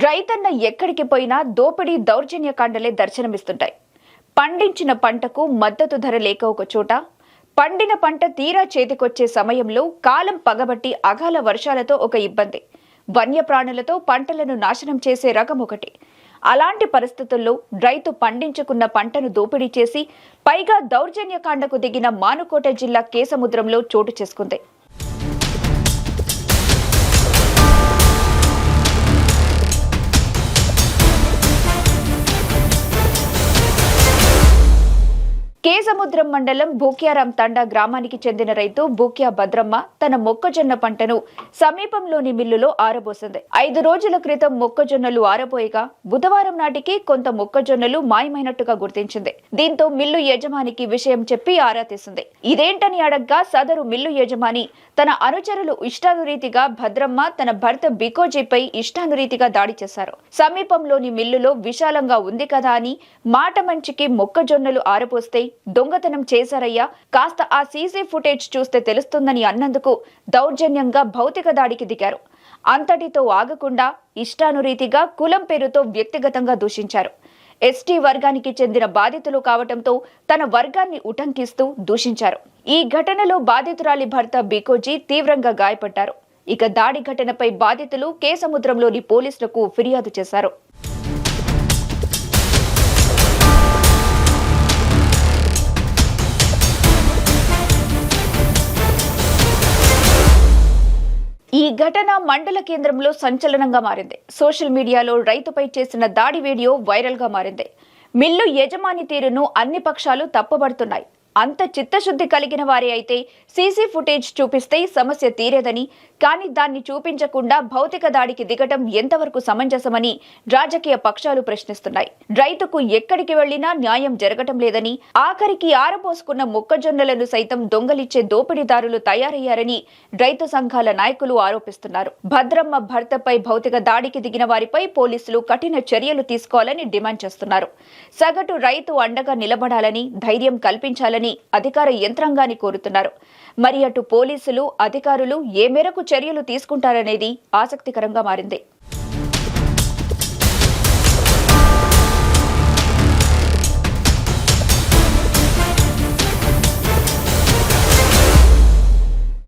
రైతన్న ఎక్కడికి పోయినా దోపిడీ దౌర్జన్యకాండలే దర్శనమిస్తుంటాయి. పండించిన పంటకు మద్దతు ధర లేక ఒక చోట పండిన పంట తీరా చేతికొచ్చే సమయంలో కాలం పగబట్టి అగాల వర్షాలతో ఒక ఇబ్బంది. వన్యప్రాణులతో పంటలను నాశనం చేసే రకం ఒకటి. అలాంటి పరిస్థితుల్లో రైతు పండించుకున్న పంటను దోపిడీ చేసి పైగా దౌర్జన్యకాండకు దిగిన మానుకోట జిల్లా కేసముద్రంలో చోటు చేసుకుంది. కేసముద్రం మండలం బూక్యారాం తండా గ్రామానికి చెందిన రైతు బూక్యా భద్రమ్మ తన మొక్కజొన్న పంటను సమీపంలోని మిల్లులో ఆరబోసింది. ఐదు రోజుల క్రితం మొక్కజొన్నలు ఆరబోయగా బుధవారం నాటికి కొంత మొక్కజొన్నలు మాయమైనట్టుగా గుర్తించింది. దీంతో మిల్లు యజమానికి విషయం చెప్పి ఆరా తీసింది. ఇదేంటని అడగ్గా సదరు మిల్లు యజమాని తన అనుచరులు ఇష్టానురీతిగా భద్రమ్మ తన భర్త బికోజీపై ఇష్టానురీతిగా దాడి చేశారు. సమీపంలోని మిల్లులో విశాలంగా ఉంది కదా అని మాట మంచికి మొక్కజొన్నలు ఆరబోస్తే దొంగతనం చేశారయ్యా. కాస్త ఆ సీసీ ఫుటేజ్ చూస్తే తెలుస్తుందని అన్నందుకు దౌర్జన్యంగా భౌతిక దాడికి దిగారు. అంతటితో ఆగకుండా ఇష్టానురీతిగా కులం పేరుతో వ్యక్తిగతంగా దూషించారు. ఎస్టీ వర్గానికి చెందిన బాధితులు కావటంతో తన వర్గాన్ని ఉటంకిస్తూ దూషించారు. ఈ ఘటనలో బాధితురాలి భర్త బికోజీ తీవ్రంగా గాయపడ్డారు. ఇక దాడి ఘటనపై బాధితులు కేసముద్రంలోని పోలీసులకు ఫిర్యాదు చేశారు. ఈ ఘటన మండల కేంద్రంలో సంచలనంగా మారింది. సోషల్ మీడియాలో రైతుపై చేసిన దాడి వీడియో వైరల్గా మారింది. మిల్లు యజమాని తీరును అన్ని పక్షాలు తప్పుబడుతున్నాయి అంత చిత్తశుద్ధి కలిగిన వారే అయితే సీసీ ఫుటేజ్ చూపిస్తే సమస్య తీరేదని కానీ దాన్ని చూపించకుండా భౌతిక దాడికి దిగటం ఎంతవరకు సమంజసమని రాజకీయ పక్షాలు ప్రశ్నిస్తున్నాయి. రైతుకు ఎక్కడికి వెళ్ళినా న్యాయం జరగటం లేదని ఆఖరికి ఆరబోసుకున్న మొక్కజొన్నలను సైతం దొంగలిచ్చే దోపిడీదారులు తయారయ్యారని రైతు సంఘాల నాయకులు ఆరోపిస్తున్నారు. భద్రమ్మ భర్తపై భౌతిక దాడికి దిగిన వారిపై పోలీసులు కఠిన చర్యలు తీసుకోవాలని డిమాండ్ చేస్తున్నారు. సగటు రైతు అండగా నిలబడాలని ధైర్యం కల్పించాలని అధికార యంత్రాంగాన్ని కోరుతున్నారు. మరి అటు పోలీసులు అధికారులు ఏ మేరకు చర్యలు తీసుకుంటారనేది ఆసక్తికరంగా మారింది.